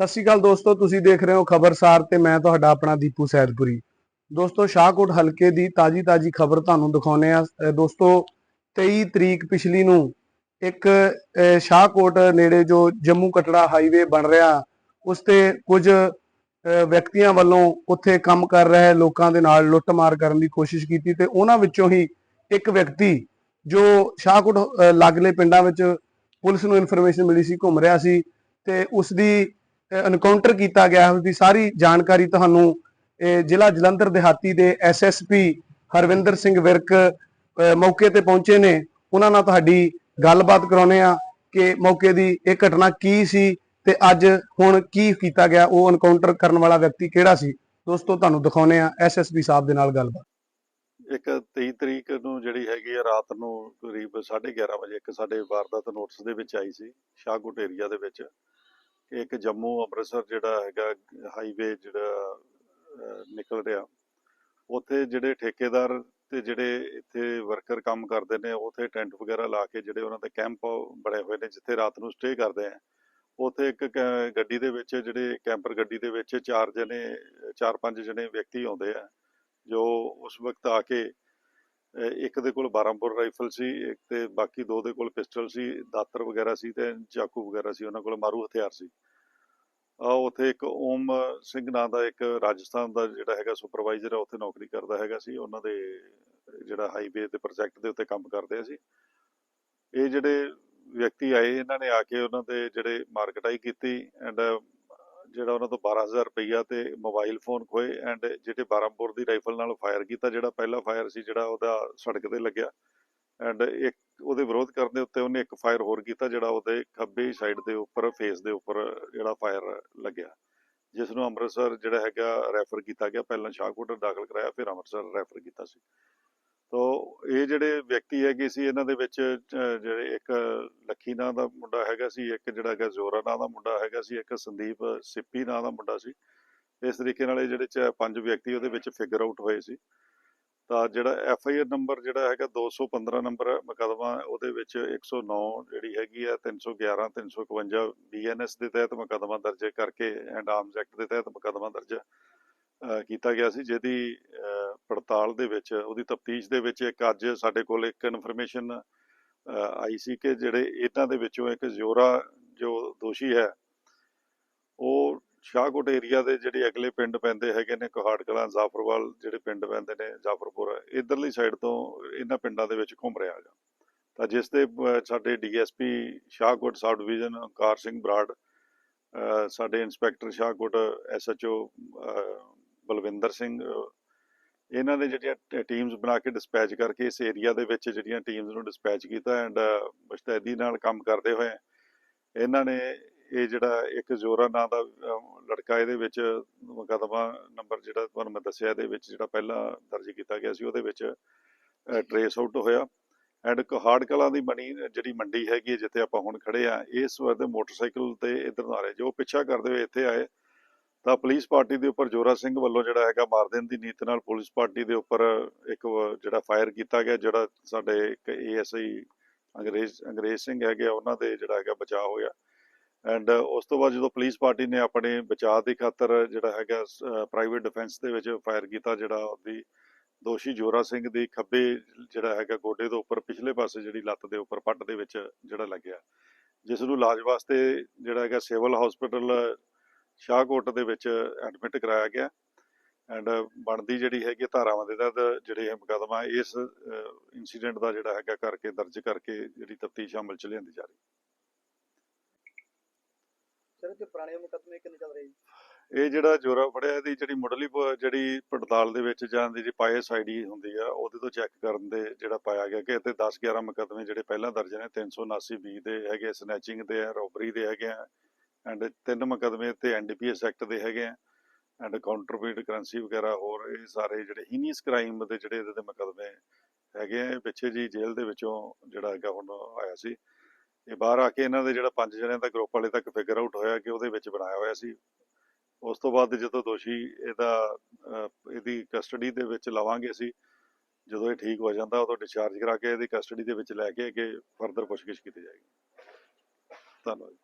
ਸਤਿ ਸ਼੍ਰੀ ਅਕਾਲ ਦੋਸਤੋ, ਤੁਸੀਂ ਦੇਖ ਰਹੇ ਹੋ ਖਬਰਸਾਰ ਤੇ ਮੈਂ ਤੁਹਾਡਾ ਆਪਣਾ ਦੀਪੂ ਸੈਦਪੁਰੀ। ਦੋਸਤੋ, ਸ਼ਾਹਕੋਟ ਹਲਕੇ ਦੀ ਤਾਜੀ ਤਾਜੀ ਖਬਰ ਤੁਹਾਨੂੰ ਦਿਖਾਉਨੇ ਆ ਦੋਸਤੋ 23 ਤਰੀਕ ਪਿਛਲੀ ਨੂੰ ਇੱਕ ਸ਼ਾਹਕੋਟ ਨੇੜੇ ਜੋ ਜੰਮੂ ਕਟੜਾ ਹਾਈਵੇ ਬਣ ਰਿਹਾ, ਉਸ ਤੇ ਕੁਝ ਵਿਅਕਤੀਆਂ ਵੱਲੋਂ ਉੱਥੇ ਕੰਮ ਕਰ ਰਹੇ ਲੋਕਾਂ ਦੇ ਨਾਲ ਲੁੱਟਮਾਰ ਕਰਨ ਦੀ ਕੋਸ਼ਿਸ਼ ਕੀਤੀ ਤੇ ਉਹਨਾਂ ਵਿੱਚੋਂ ਹੀ ਇੱਕ ਵਿਅਕਤੀ ਜੋ ਸ਼ਾਹਕੋਟ ਲਾਗਲੇ ਪਿੰਡਾਂ ਵਿੱਚ ਪੁਲਿਸ ਨੂੰ ਇਨਫੋਰਮੇਸ਼ਨ ਮਿਲੀ ਸੀ, ਘੁੰਮ ਰਿਹਾ ਸੀ ਤੇ ਉਸ ਦੀ ਐਨਕਾਊਂਟਰ ਕੀਤਾ ਗਿਆ ਉਸ ਦੀ ਸਾਰੀ ਜਾਣਕਾਰੀ ਤੁਹਾਨੂੰ ਜ਼ਿਲ੍ਹਾ ਜਲੰਧਰ ਦਿਹਾਤੀ ਦੇ ਐਸਐਸਪੀ ਹਰਵਿੰਦਰ ਸਿੰਘ ਵਿਰਕ ਮੌਕੇ ਤੇ ਪਹੁੰਚੇ ਨੇ। ਉਹਨਾਂ ਨਾਲ ਤੁਹਾਡੀ ਗੱਲਬਾਤ ਕਰਾਉਨੇ ਆ ਕਿ ਮੌਕੇ ਦੀ ਇਹ ਘਟਨਾ ਕੀ ਸੀ ਤੇ ਅੱਜ ਹੁਣ ਕੀ ਕੀਤਾ ਗਿਆ, ਉਹ ਐਨਕਾਊਂਟਰ ਕਰਨ ਵਾਲਾ ਵਿਅਕਤੀ ਕਿਹੜਾ ਸੀ? ਦੋਸਤੋ, ਤੁਹਾਨੂੰ ਦਿਖਾਉਨੇ ਆ ਐਸਐਸਪੀ ਸਾਹਿਬ ਦੇ ਨਾਲ ਗੱਲਬਾਤ। ਇੱਕ 23 ਤਰੀਕ ਨੂੰ ਜਿਹੜੀ ਹੈਗੀ ਆ, ਰਾਤ ਨੂੰ ਕਰੀਬ 11:30 ਵਜੇ ਇੱਕ ਸਾਡੇ ਵਾਰਦਾਤ ਨੋਟਿਸ ਦੇ ਵਿੱਚ ਆਈ ਸੀ, ਸ਼ਾਹਕੋਟ ਏਰੀਆ ਦੇ ਵਿੱਚ। ਇੱਕ ਜੰਮੂ ਅੰਮ੍ਰਿਤਸਰ ਜਿਹੜਾ ਹੈਗਾ ਹਾਈਵੇ ਜਿਹੜਾ ਨਿਕਲ ਰਿਹਾ। ਉੱਥੇ ਜਿਹੜੇ ਠੇਕੇਦਾਰ ਤੇ ਜਿਹੜੇ ਇੱਥੇ ਵਰਕਰ ਕੰਮ ਕਰਦੇ ਨੇ, ਉੱਥੇ ਟੈਂਟ ਵਗੈਰਾ ਲਾ ਕੇ ਜਿਹੜੇ ਉਹਨਾਂ ਦੇ ਕੈਂਪ ਬਣੇ ਹੋਏ ਨੇ, ਜਿੱਥੇ ਰਾਤ ਨੂੰ ਸਟੇ ਕਰਦੇ ਆ। ਉੱਥੇ ਇੱਕ ਕ- ਗੱਡੀ ਦੇ ਵਿੱਚ ਜਿਹੜੇ ਕੈਂਪਰ ਗੱਡੀ ਦੇ ਵਿੱਚ ਚਾਰ ਜਣੇ, ਚਾਰ ਪੰਜ ਜਣੇ ਵਿਅਕਤੀ ਆਉਂਦੇ ਆ, ਜੋ ਉਸ ਵਕਤ ਆ ਕੇ ਇੱਕ ਦੇ ਕੋਲ 12 ਬੋਰ ਰਾਈਫਲ ਸੀ, ਇੱਕ ਤੇ ਬਾਕੀ ਦੋ ਦੇ ਕੋਲ ਪਿਸਟਲ ਸੀ, ਦਾਤਰ ਵਗੈਰਾ ਸੀ ਤੇ ਚਾਕੂ ਵਗੈਰਾ ਸੀ, ਉਹਨਾਂ ਕੋਲ ਮਾਰੂ ਹਥਿਆਰ ਸੀ। ਆ ਉੱਥੇ ਇੱਕ ਓਮ ਸਿੰਘ ਨਾਂ ਦਾ ਇੱਕ ਰਾਜਸਥਾਨ ਦਾ ਜਿਹੜਾ ਹੈਗਾ ਸੁਪਰਵਾਈਜ਼ਰ ਆ, ਉੱਥੇ ਨੌਕਰੀ ਕਰਦਾ ਹੈਗਾ ਸੀ। ਉਹਨਾਂ ਦੇ ਜਿਹੜਾ ਹਾਈਵੇ ਦੇ ਪ੍ਰੋਜੈਕਟ ਦੇ ਉੱਤੇ ਕੰਮ ਕਰਦੇ ਸੀ। ਇਹ ਜਿਹੜੇ ਵਿਅਕਤੀ ਆਏ, ਇਹਨਾਂ ਨੇ ਆ ਕੇ ਉਹਨਾਂ ਦੇ ਜਿਹੜੇ ਮਾਰਕਟਾਈ ਕੀਤੀ ਐਂਡ ਜਿਹੜਾ ਉਹਨਾਂ ਤੋਂ 12000 ਰੁਪਈਆ ਤੇ ਮੋਬਾਈਲ ਫੋਨ ਖੋਏ ਐਂਡ ਜਿਹੜੇ 12 ਬੋਰ ਦੀ ਰਾਈਫਲ ਨਾਲ ਫਾਇਰ ਕੀਤਾ, ਜਿਹੜਾ ਪਹਿਲਾ ਫਾਇਰ ਸੀ, ਜਿਹੜਾ ਉਹਦਾ ਸੜਕ ਤੇ ਲੱਗਿਆ ਐਂਡ ਇੱਕ ਉਹਦੇ ਵਿਰੋਧ ਕਰਨ ਦੇ ਉੱਤੇ ਉਹਨੇ ਇੱਕ ਫਾਇਰ ਹੋਰ ਕੀਤਾ, ਜਿਹੜਾ ਉਹਦੇ ਖੱਬੇ ਸਾਈਡ ਦੇ ਉੱਪਰ ਫੇਸ ਦੇ ਉੱਪਰ ਜਿਹੜਾ ਫਾਇਰ ਲੱਗਿਆ। ਜਿਸ ਨੂੰ ਅੰਮ੍ਰਿਤਸਰ ਜਿਹੜਾ ਹੈਗਾ ਰੈਫਰ ਕੀਤਾ ਗਿਆ, ਪਹਿਲਾਂ ਸ਼ਾਹਕੋਟ ਦਾਖਲ ਕਰਾਇਆ, ਫਿਰ ਅੰਮ੍ਰਿਤਸਰ ਰੈਫਰ ਕੀਤਾ ਸੀ। ਤੋ ਇਹ ਜਿਹੜੇ ਵਿਅਕਤੀ ਹੈਗੇ ਸੀ ਇਹਨਾਂ ਦੇ ਵਿੱਚ ਜਿਹੜੇ ਇੱਕ ਲੱਖੀ ਨਾਂ ਦਾ ਮੁੰਡਾ ਹੈਗਾ ਸੀ ਇੱਕ ਜਿਹੜਾ ਹੈਗਾ ਜ਼ੋਰਾ ਨਾਂ ਦਾ ਮੁੰਡਾ ਹੈਗਾ ਸੀ ਇੱਕ ਸੰਦੀਪ ਸਿੱਪੀ ਨਾਂ ਦਾ ਮੁੰਡਾ ਸੀ। ਇਸ ਤਰੀਕੇ ਨਾਲ ਇਹ ਜਿਹੜੇ ਚ ਪੰਜ ਵਿਅਕਤੀ ਉਹਦੇ ਵਿੱਚ ਫਿਗਰ ਆਊਟ ਹੋਏ ਸੀ। ਤਾਂ ਜਿਹੜਾ ਐਫ ਆਈ ਆਰ ਨੰਬਰ ਜਿਹੜਾ ਹੈਗਾ 215 ਨੰਬਰ ਮੁਕੱਦਮਾ ਉਹਦੇ ਵਿੱਚ 109 ਜਿਹੜੀ ਹੈਗੀ ਆ 311 351 ਬੀਐਨਐਸ ਦੇ ਤਹਿਤ ਮੁਕੱਦਮਾ ਦਰਜ ਕਰਕੇ ਐਂਡ ਆਰਮਸ ਐਕਟ ਦੇ ਤਹਿਤ ਮੁਕੱਦਮਾ ਦਰਜ ਅਹ, ਕੀਤਾ ਗਿਆ ਸੀ ਜਿਹਦੀ ਪੜਤਾਲ ਦੇ ਵਿੱਚ ਉਹਦੀ ਤਫਤੀਸ਼ ਦੇ ਵਿੱਚ ਇੱਕ ਅੱਜ ਸਾਡੇ ਕੋਲ ਇੱਕ ਇਨਫੋਰਮੇਸ਼ਨ ਆਈ ਸੀ ਕਿ ਜਿਹੜੇ ਇਹਨਾਂ ਦੇ ਵਿੱਚੋਂ ਇੱਕ ਜ਼ੋਰਾ ਜੋ ਦੋਸ਼ੀ ਹੈ ਉਹ ਸ਼ਾਹਕੋਟ ਏਰੀਆ ਦੇ ਜਿਹੜੇ ਅਗਲੇ ਪਿੰਡ ਪੈਂਦੇ ਹੈਗੇ ਨੇ ਕੋਹਾੜ ਕਲਾਂ ਜ਼ਾਫਰਵਾਲ ਜਿਹੜੇ ਪਿੰਡ ਪੈਂਦੇ ਨੇ ਜ਼ਾਫਰਪੁਰ ਇਧਰਲੀ ਸਾਈਡ ਤੋਂ ਇਹਨਾਂ ਪਿੰਡਾਂ ਦੇ ਵਿੱਚ ਘੁੰਮ ਰਿਹਾ ਹੈਗਾ। ਤਾਂ ਜਿਸ ਦੇ ਅਹ, ਸਾਡੇ DSP Shahkot sub division Onkar Singh Brar ਸਾਡੇ ਇੰਸਪੈਕਟਰ ਸ਼ਾਹਕੋਟ ਐਸਐਚਓ ਬਲਵਿੰਦਰ ਸਿੰਘ, ਇਹਨਾਂ ਨੇ ਜਿਹੜੀਆਂ ਟੀਮਸ ਬਣਾ ਕੇ ਡਿਸਪੈਚ ਕਰਕੇ ਇਸ ਏਰੀਆ ਦੇ ਵਿੱਚ ਜਿਹੜੀਆਂ ਟੀਮਸ ਨੂੰ ਡਿਸਪੈਚ ਕੀਤਾ ਐਂਡ ਮੁਸਤੈਦੀ ਨਾਲ ਕੰਮ ਕਰਦੇ ਹੋਏ, ਇਹਨਾਂ ਨੇ ਇਹ ਜਿਹੜਾ ਇੱਕ ਜ਼ੋਰਾ ਨਾਂ ਦਾ ਲੜਕਾ ਇਹਦੇ ਵਿੱਚ ਮੁਕੱਦਮਾ ਨੰਬਰ ਜਿਹੜਾ ਤੁਹਾਨੂੰ ਮੈਂ ਦੱਸਿਆ ਇਹਦੇ ਵਿੱਚ ਜਿਹੜਾ ਪਹਿਲਾਂ ਦਰਜ ਕੀਤਾ ਗਿਆ ਸੀ, ਉਹਦੇ ਵਿੱਚ ਟਰੇਸ ਆਊਟ ਹੋਇਆ ਐਂਡ ਕਹਾੜ ਕਲਾਂ ਦੀ ਬਣੀ, ਜਿਹੜੀ ਮੰਡੀ ਹੈਗੀ ਹੈ ਜਿੱਥੇ ਆਪਾਂ ਹੁਣ ਖੜੇ ਆ ਇਸ ਵਾਰ ਦੇ ਮੋਟਰਸਾਈਕਲ ਤੇ ਇਧਰ ਨੂੰ ਆ ਰਹੇ, ਜੋ ਪਿੱਛਾ ਕਰਦੇ ਹੋਏ ਇੱਥੇ ਆਏ ਤਾਂ ਪੁਲਿਸ ਪਾਰਟੀ ਦੇ ਉੱਪਰ ਜੋਰਾ ਸਿੰਘ ਵੱਲੋਂ ਜਿਹੜਾ ਹੈਗਾ ਮਾਰ ਦੇਣ ਦੀ ਨੀਤ ਨਾਲ ਪੁਲਿਸ ਪਾਰਟੀ ਦੇ ਉੱਪਰ ਇੱਕ ਜਿਹੜਾ ਫਾਇਰ ਕੀਤਾ ਗਿਆ ਜਿਹੜਾ ਸਾਡੇ ਇੱਕ ਏਐਸਆਈ ਅੰਗਰੇਜ਼ ਅੰਗਰੇਜ਼ ਸਿੰਘ ਹੈਗੇ ਆ, ਉਹਨਾਂ ਦੇ ਜਿਹੜਾ ਹੈਗਾ ਬਚਾਅ ਹੋਇਆ। ਐਂਡ ਉਸ ਤੋਂ ਬਾਅਦ ਜਦੋਂ ਪੁਲਿਸ ਪਾਰਟੀ ਨੇ ਆਪਣੇ ਬਚਾਅ ਦੀ ਖਾਤਰ ਜਿਹੜਾ ਹੈਗਾ ਪ੍ਰਾਈਵੇਟ ਡਿਫੈਂਸ ਦੇ ਵਿੱਚ ਫਾਇਰ ਕੀਤਾ ਜਿਹੜਾ ਉਹਦੀ ਦੋਸ਼ੀ ਜੋਰਾ ਸਿੰਘ ਦੀ ਖੱਬੇ ਜਿਹੜਾ ਹੈਗਾ ਗੋਡੇ ਦੇ ਉੱਪਰ ਪਿਛਲੇ ਪਾਸੇ ਜਿਹੜੀ ਲੱਤ ਦੇ ਉੱਪਰ ਪੱਟ ਦੇ ਵਿੱਚ ਜਿਹੜਾ ਲੱਗਿਆ। ਜਿਸ ਨੂੰ ਇਲਾਜ ਵਾਸਤੇ ਜਿਹੜਾ ਹੈਗਾ ਸਿਵਲ ਹਸਪੀਟਲ ਸ਼ਾਹਕੋਟ ਦੇ ਵਿੱਚ ਐਡਮਿਟ ਕਰਾਇਆ ਗਿਆ ਐਂਡ ਬਣਦੀ ਜਿਹੜੀ ਹੈਗੀ ਧਾਰਾਵਾਂ ਦੇ ਤਹਿਤ ਜਿਹੜੇ ਮੁਕੱਦਮਾ ਇਸ ਇਨਸੀਡੈਂਟ ਦਾ ਜਿਹੜਾ ਹੈਗਾ ਕਰਕੇ ਦਰਜ ਕਰਕੇ ਜਿਹੜੀ ਤਫਤੀਸ਼ ਅਮਲ ਚ ਲਿਆਂਦੀ ਜਾ ਰਹੀ। ਸਰ ਤੇ ਪੁਰਾਣੇ ਮੁਕੱਦਮੇ ਕਿੰਨੇ ਚੱਲ ਰਹੇ ਜੀ? ਇਹ ਜਿਹੜਾ ਜੋਰਾ ਫੜਿਆ ਇਹਦੀ ਜਿਹੜੀ ਮੁੱਢਲੀ ਜਿਹੜੀ ਪੜਤਾਲ ਦੇ ਵਿੱਚ ਜਾਂ ਦੀ ਪਾਇਸ ਆਈਡੀ ਹੁੰਦੀ ਆ ਉਹਦੇ ਤੋਂ ਚੈੱਕ ਕਰਨ ਦੇ ਜਿਹੜਾ ਪਾਇਆ ਗਿਆ ਕਿ ਇੱਥੇ 10 11 ਮੁਕੱਦਮੇ ਜਿਹੜੇ ਪਹਿਲਾਂ ਦਰਜ ਨੇ 379 ਬੀ ਦੇ ਹੈਗੇ ਸਨੈਚਿੰਗ ਦੇ ਆ ਰੋਬਰੀ ਦੇ ਹੈਗੇ ਆ ਐਂਡ ਤਿੰਨ ਮੁਕੱਦਮੇ ਤੇ ਐਨਡੀਪੀਐਸ ਐਕਟ ਦੇ ਹੈਗੇ ਆ ਐਂਡ ਕਾਊਂਟਰਫੀਟ ਕਰੰਸੀ ਵਗੈਰਾ ਹੋਰ ਇਹ ਸਾਰੇ ਜਿਹੜੇ ਹੀਨੀਅਸ ਕ੍ਰਾਈਮ ਦੇ ਜਿਹੜੇ ਇਹਦੇ ਤੇ ਮੁਕੱਦਮੇ ਹੈਗੇ ਆ, ਇਹ ਪਿੱਛੇ ਜੀ ਜੇਲ੍ਹ ਦੇ ਵਿੱਚੋਂ ਜਿਹੜਾ ਹੈਗਾ ਹੁਣ ਆਇਆ ਸੀ। ਇਹ ਬਾਹਰ ਆ ਕੇ ਇਹਨਾਂ ਦੇ ਜਿਹੜਾ ਪੰਜ ਜਣਿਆਂ ਦਾ ਗਰੁੱਪ ਵਾਲੇ ਤੱਕ ਫਿਗਰ ਆਊਟ ਹੋਇਆ ਕਿ ਉਹਦੇ ਵਿੱਚ ਬਣਾਇਆ ਹੋਇਆ ਸੀ। ਉਸ ਤੋਂ ਬਾਅਦ ਜਦੋਂ ਦੋਸ਼ੀ ਇਹਦਾ ਇਹਦੀ ਕਸਟਡੀ ਦੇ ਵਿੱਚ ਲਵਾਂਗੇ ਅਸੀਂ, ਜਦੋਂ ਇਹ ਠੀਕ ਹੋ ਜਾਂਦਾ ਉਦੋਂ ਡਿਸਚਾਰਜ ਕਰਾ ਕੇ ਇਹਦੀ ਕਸਟਡੀ ਦੇ ਵਿੱਚ ਲੈ ਕੇ ਅੱਗੇ ਫਰਦਰ ਪੁੱਛਗਿੱਛ ਕੀਤੀ ਜਾਏਗੀ। ਧੰਨਵਾਦ।